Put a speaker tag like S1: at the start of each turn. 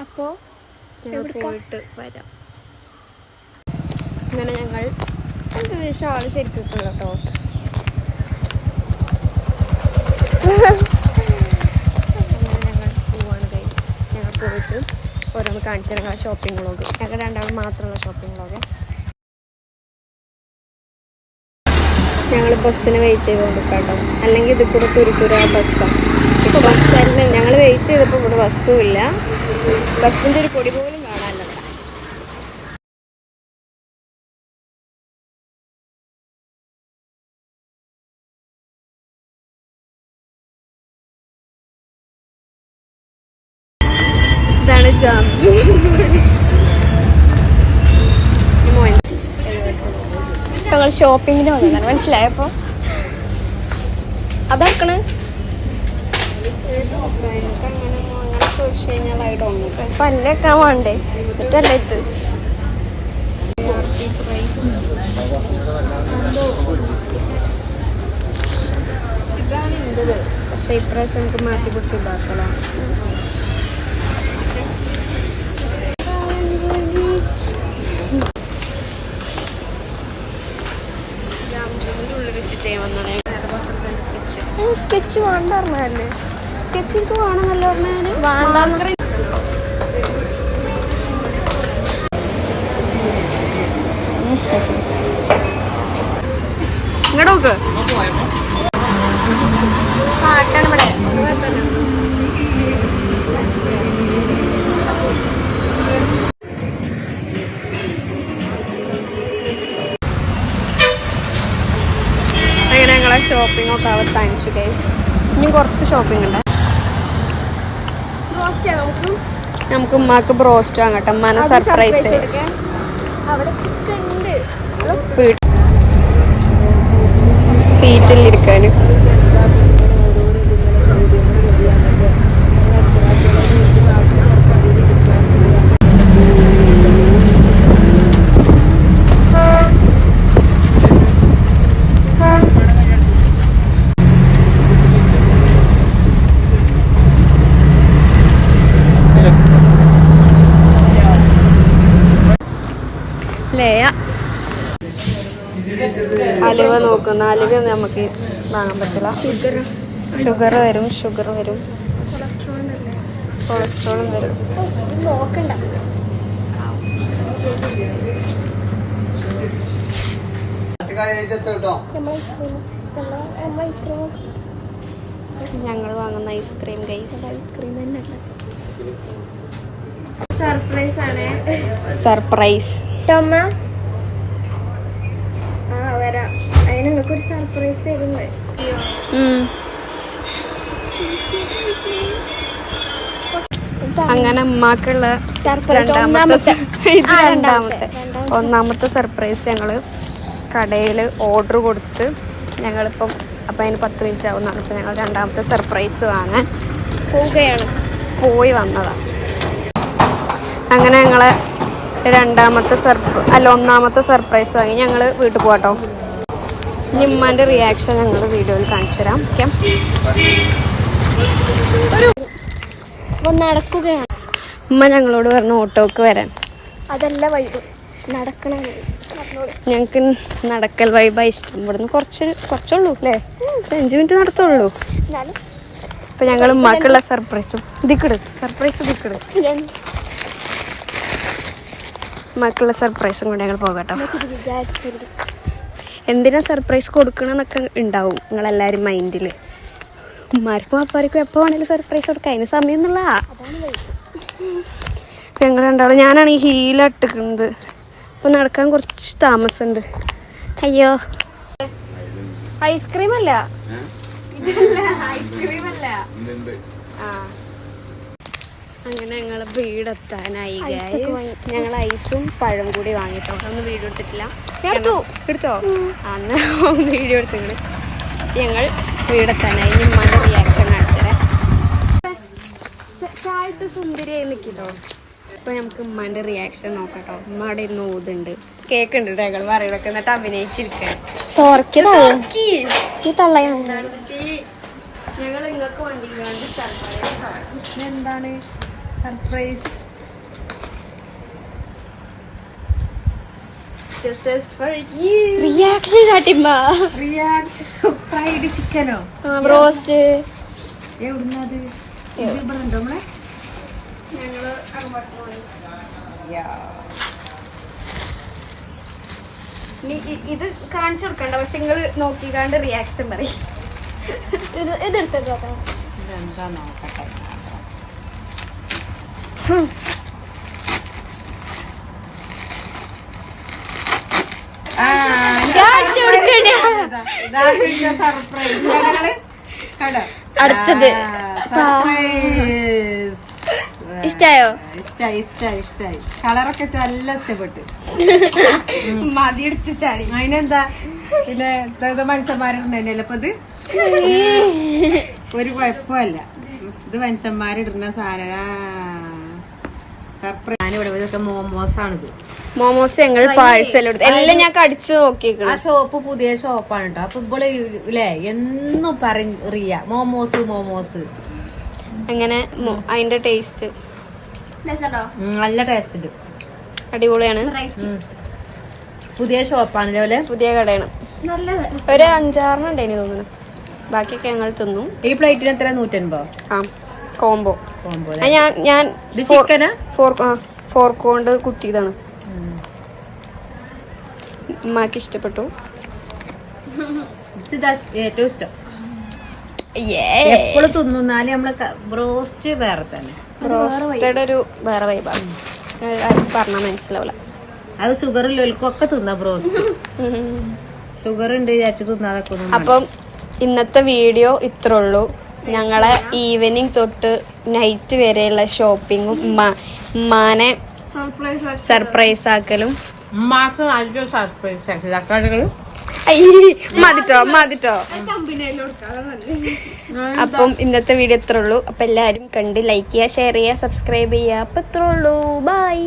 S1: അപ്പോൾ
S2: പോയിട്ട് വരാം. അങ്ങനെ ഞങ്ങൾ ഏകദേശം ആൾ ശരിക്കും കേട്ടോ ഞങ്ങൾ ഞങ്ങൾ പോയിട്ട് ഓരോന്ന് കാണിച്ചു തരാം. ഷോപ്പിംഗ് വ്ളോഗ് ഞങ്ങൾ രണ്ടാളും മാത്രമുള്ള ഷോപ്പിംഗ് വ്ളോഗ് ഞങ്ങൾ ബസ്സിന് വെയിറ്റ് ചെയ്ത് കൊടുക്കാട്ടോ അല്ലെങ്കിൽ ഇത് കൂടെ തുരുത്തുര ബസ്സാണ് ഇപ്പോൾ ബസ്സല്ല ഞങ്ങൾ വെയിറ്റ് ചെയ്തപ്പോൾ ഇവിടെ ബസ്സും ഇല്ല. ബസ്സിന്റെ ഒരു പൊടി പോലും കാണാനില്ല. ഇതാണ് ഞങ്ങൾ ഷോപ്പിങ്ങിന് വന്നതാണ്. മനസ്സിലായപ്പോ അതാക്കണ് പല്ലൊക്കെ വേണ്ടേ? എന്നിട്ടല്ല ഇത്? പക്ഷെ ഇപ്രാവശ്യം നമുക്ക് മാറ്റി പിടിച്ച് സ്കെച്ച്
S1: സ്കെച്ച് വേണ്ട പറഞ്ഞല്ലേ
S2: സ്കെച്ച് എനിക്ക് വേണമെന്നല്ല പറഞ്ഞാൽ
S1: വേണ്ട
S2: ഇങ്ങോട്ട് നോക്ക്.
S1: പാട്ടാണ് ഇവിടെ.
S2: അങ്ങനെ ഞങ്ങളെ ഷോപ്പിംഗ് ഒക്കെ അവസാനിച്ചു ഗൈസ് ഇനി കുറച്ച് ഷോപ്പിംഗ് ഉണ്ട്.
S1: റോസ്റ്റ് ചെയ്യാം നമുക്ക്?
S2: ഉമ്മാക്ക് ബ്രോസ്റ്റ് വാങ്ങട്ടെ ഉമ്മാനെ സർപ്രൈസ് സീറ്റിൽ ഇരിക്കാനും. ലേയ അലുവ നോക്കുന്ന. അലുവ ഒന്നും നമുക്ക് വാങ്ങാൻ പറ്റില്ല.
S1: ഷുഗർ
S2: ഷുഗർ വരും ഷുഗർ വരും. കൊളസ്ട്രോളും വരും.
S1: നോക്കണ്ട.
S2: ഞങ്ങൾ വാങ്ങുന്ന ice cream guys
S1: ice cream തന്നെ സർപ്രൈസ് ആണ്.
S2: സർപ്രൈസ്
S1: ടൊമ്മ ആ വരാം. അതിന് നിങ്ങൾക്കൊരു സർപ്രൈസ് തരുന്നത്
S2: അങ്ങനെ ഉമ്മാക്കുള്ള രണ്ടാമത്തെ രണ്ടാമത്തെ. ഒന്നാമത്തെ സർപ്രൈസ് ഞങ്ങൾ കടയിൽ ഓർഡർ കൊടുത്ത് ഞങ്ങളിപ്പം അപ്പം അതിന് പത്ത് മിനിറ്റ് ആവുന്നതാണ് അപ്പം ഞങ്ങൾ രണ്ടാമത്തെ സർപ്രൈസ് വാങ്ങാൻ
S1: പോവുകയാണ്.
S2: പോയി വന്നതാണ് അങ്ങനെ ഞങ്ങളെ രണ്ടാമത്തെ സർപ്ര അല്ല ഒന്നാമത്തെ സർപ്രൈസ് വാങ്ങി. ഞങ്ങൾ വീട്ടിൽ പോകട്ടോ നിമ്മാന്റെ റിയാക്ഷൻ ഞങ്ങൾ വീഡിയോയിൽ കാണിച്ചു തരാം. ഓക്കെ
S1: നടക്കുകയാണ്.
S2: ഉമ്മ ഞങ്ങളോട് പറഞ്ഞു ഓട്ടോക്ക് വരാൻ.
S1: അതല്ല വൈബ് നടക്കണ
S2: ഞങ്ങൾക്ക് നടക്കൽ വൈബായി ഇഷ്ടം. ഇവിടുന്ന് കുറച്ച് കുറച്ചുള്ളൂ അല്ലേ? അഞ്ച് മിനിറ്റ് നടത്തുള്ളൂ. അപ്പം ഞങ്ങൾ ഉമ്മാക്കുള്ള സർപ്രൈസും ഇതിക്കിടും സർപ്രൈസ് ദിക്കിട് ഉമ്മാക്കുള്ള സർപ്രൈസും കൊണ്ട് ഞങ്ങൾ പോകട്ടോ. എന്തിനാ സർപ്രൈസ് കൊടുക്കണമെന്നൊക്കെ ഉണ്ടാവും നിങ്ങളെല്ലാവരും മൈൻഡിൽ ഉമ്മാർക്കും അപ്പാർക്കും എപ്പോൾ വേണേലും സർപ്രൈസ് കൊടുക്കാം. അതിന് സമയം എന്നുള്ള ഞങ്ങൾ രണ്ടാളും ഞാനാണ് ഈ ഹീൽ ഇട്ടിക്കുന്നത്. അപ്പം നടക്കാൻ കുറച്ച് താമസമുണ്ട്. അയ്യോ. ഐസ്ക്രീം അല്ല ഇതല്ല ഐസ്ക്രീം അല്ല ആ. അങ്ങനെ ഞങ്ങൾ വീടെത്താനായി. ഞങ്ങൾ ഐസും പഴം കൂടി വാങ്ങിട്ടോ അന്ന് വീഡിയോ എടുത്തിട്ടില്ല.
S1: എടുത്തോ.
S2: അന്ന് വീഡിയോ എടുത്തിട്ടുണ്ട്. ഞങ്ങൾ വീടെത്താനായി. ഉമ്മാന്റെ റിയാക്ഷൻ കാണിച്ചേ ചായത്ത് സുന്ദരിയായി നിൽക്കിട്ടോ ഇപ്പൊ നമുക്ക് ഉമ്മാന്റെ റിയാക്ഷൻ നോക്കട്ടോ. ഉമ്മ അവിടെ ഇരുന്ന് ഓതുണ്ട് കേക്കുണ്ട് ഞങ്ങൾ പറയണൊക്കെ എന്നിട്ട് അഭിനയിച്ചിരിക്കാൻ ഞങ്ങൾ നിങ്ങൾക്ക് വണ്ടി സർപ്രൈസ് എന്താണ്? Surprise This is for you.
S1: Reaction കാട്ടിമ്മ.
S3: Reaction fried chicken
S1: ഓ.
S3: roast. എവിടുന്നത്? ഇവിടെ ഉണ്ടോ നമ്മളെ?
S2: ഞങ്ങൾ അങ്ങോട്ട് പോയി. Yeah. ഇത് കാണിച്ചു കൊടുക്കണ്ട പക്ഷെ നിങ്ങൾ നോക്കിക്കാണ്ട് റിയാക്ഷൻ പറയും
S1: ഇത് ഇതെടുത്തേക്കാം
S3: ഇതെന്താ നോക്കട്ടെ
S1: അടുത്തത്.
S3: സർപ്രൈസ്
S1: ഇഷ്ടായോ?
S3: ഇഷ്ടായി ഇഷ്ടായി ഇഷ്ടായി. കളറൊക്കെ നല്ല ഇഷ്ടപ്പെട്ടു.
S2: മതി എടുത്ത് ചാടി.
S3: അതിനെന്താ? പിന്നെ ഇത് മനുഷ്യന്മാരുണ്ടല്ലോ അപ്പൊ ഇത്? ഒരു കുഴപ്പമല്ല. ഇത് മനുഷ്യന്മാരിടുന്ന സാധനം. സർപ്രൈസ് ഞാനിവിടെ ഇതൊക്കെ മോമോസ് ആണിത്
S2: മോമോസ് ഞങ്ങൾ പാഴ്സൽ എടുത്തു. എല്ലാം ഞാൻ കടിച്ചു
S3: ആ ഷോപ്പ് പുതിയ ഷോപ്പാണ് കേട്ടോ അപ്പൊ ഇവൾ ഇല്ലേ എന്നും റിയ മോമോസ് മോമോസ്.
S2: അങ്ങനെ അതിന്റെ ടേസ്റ്റ്.
S3: നല്ല ടേസ്റ്റ് ഉണ്ട്.
S2: അടിപൊളിയാണ്.
S3: പുതിയ ഷോപ്പാണ്
S2: പുതിയ കടയാണ്. ഒരു അഞ്ചാറെണ്ണം ഉണ്ടായിന് തോന്നുന്നു. ബാക്കിയൊക്കെ ഞങ്ങൾ തിന്നു.
S3: ഈ പ്ലേറ്റിന് എത്ര നൂറ്റൻപോ
S2: ആ. കോംബോ ആ, ഞാൻ ഞാൻ
S3: ചിക്കനാ
S2: ഫോർക്ക് ആ? ഫോർക്ക് കൊണ്ട് കുത്തിയതാണ്. ഉമ്മാക്ക് ഇഷ്ടപ്പെട്ടു.
S3: ഇതാ ഏറ്റവും ഇഷ്ടം. എപ്പോഴും തിന്നാൽ നമ്മൾ ബ്രോസ്റ്റ് വേറെ തന്നെ.
S2: റോസ്റ്റഡ് ഒരു വേറെ വൈബാണ് പറഞ്ഞാൽ മനസ്സിലാവില്ല
S3: അത് ഷുഗർ ഒക്കെ തിന്നാ ബ്രോസ്റ്റ് ഷുഗർ ഉണ്ട് വിചാരിച്ചു തിന്നാതൊക്കെ ഒന്നും
S2: അപ്പം ഇന്നത്തെ വീഡിയോ ഇത്രേ ഉള്ളൂ. ഞങ്ങളെ ഈവനിങ് തൊട്ട് നൈറ്റ് വരെയുള്ള ഷോപ്പിങ്ങും ഉമ്മ ഉമ്മാനെ സർപ്രൈസ് ആക്കലും.
S3: ഉമ്മാക്ക് നല്ല സർപ്രൈസ്
S2: മതിട്ടോ മതിട്ടോ. അപ്പം ഇന്നത്തെ വീഡിയോ ഇത്രേ ഉള്ളൂ. അപ്പം എല്ലാവരും കണ്ട് ലൈക്ക് ചെയ്യുക ഷെയർ ചെയ്യുക സബ്സ്ക്രൈബ് ചെയ്യുക. അപ്പം ഇത്രേ ഉള്ളൂ. ബൈ